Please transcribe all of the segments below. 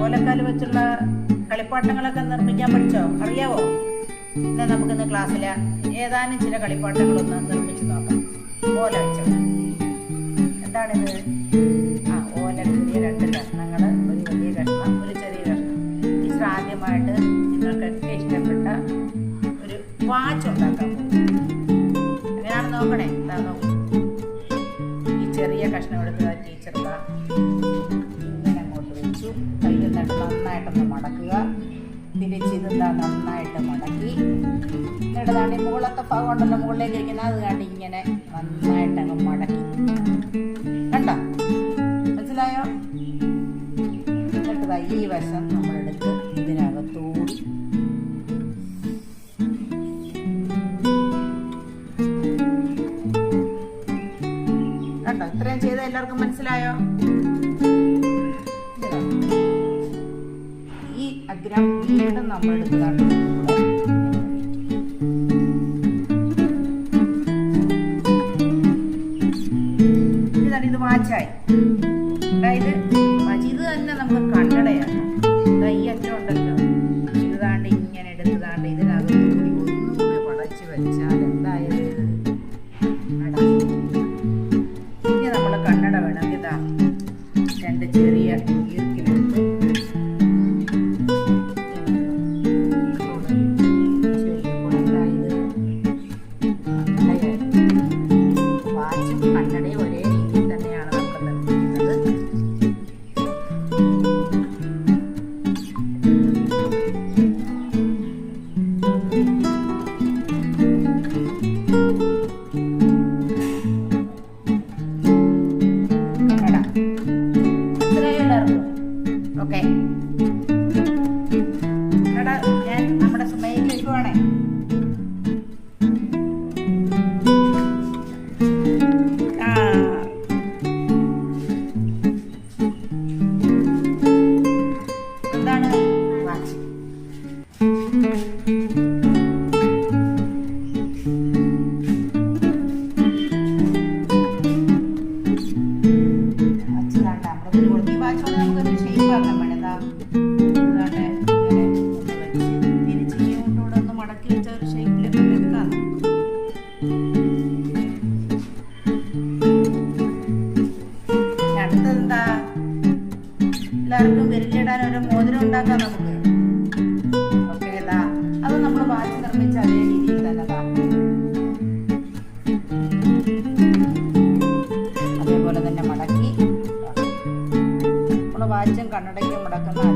ഓലക്കാൽ വെച്ചുള്ള കളിപ്പാട്ടങ്ങളൊക്കെ നിർമ്മിക്കാൻ പഠിച്ചോ? അറിയാവോ? എന്നാ നമുക്കിന്ന് ക്ലാസ്സില ഏതാനും ചില കളിപ്പാട്ടങ്ങളൊന്ന് നിർമ്മിച്ചു നോക്കാം. ഓല വെച്ചത് എന്താണിത്? വാച്ച് ഉണ്ടാക്കാൻ പോകുന്നത് അങ്ങനെയാണ് നോക്കണേ. എന്താ നോക്കണം ഈ ചെറിയ കഷ്ണം എടുത്ത് ടീച്ചർ ഇങ്ങനെ അങ്ങോട്ട് വെച്ചു. കയ്യിൽ നിന്നിട്ട് നന്നായിട്ടൊന്ന് മടക്കുക. തിരിച്ച് തിരിച്ചിരുന്നാ നന്നായിട്ട് മടക്കി. എന്നിട്ട് ഈ മുകളൊക്കെ ഭാഗം ഉണ്ടല്ലോ മുകളിലേക്ക് ഇരിക്കുന്ന അത് കണ്ടി ഇങ്ങനെ നന്നായിട്ട് അങ്ങ് മടക്കി. കണ്ടോ? മനസ്സിലായോ? എന്നിട്ട് ഈ വശം ഗ്രാം നമ്മൾ എടുത്തതാണ്. Trailer. Ok. കണ്ണടയ്ക്ക് മുടക്കുന്ന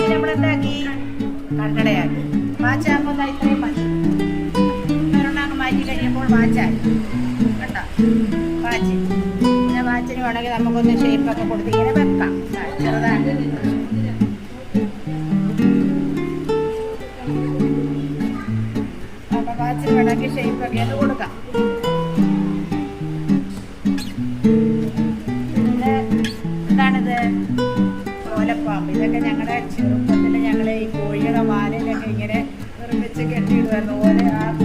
എന്താക്കി കണ്ണടയാക്കി വാച്ചാകുമ്പോൾ ദാ ഇത്രയും മതി ഒരെണ്ണം മാറ്റി കഴിയുമ്പോൾ പാച്ചായി കണ്ടോ? വാച്ച്. പിന്നെ പാച്ചിന് വേണമെങ്കിൽ നമുക്കൊന്ന് ഷേപ്പൊക്കെ കൊടുത്ത് ഇങ്ങനെ വെക്കാം. ചെറുതാണ് അപ്പോൾ പാച്ചിന് വേണമെങ്കിൽ ഷേപ്പൊക്കെ ഒന്ന് കൊടുക്കാം. ഓലപ്പാമ്പ് ഇതൊക്കെ ഞങ്ങളുടെ ചെറുപ്പത്തിൽ ഞങ്ങളെ ഈ കോഴിയുടെ വാലയിലൊക്കെ ഇങ്ങനെ നിർമ്മിച്ച് കെട്ടിയിടുമായിരുന്നു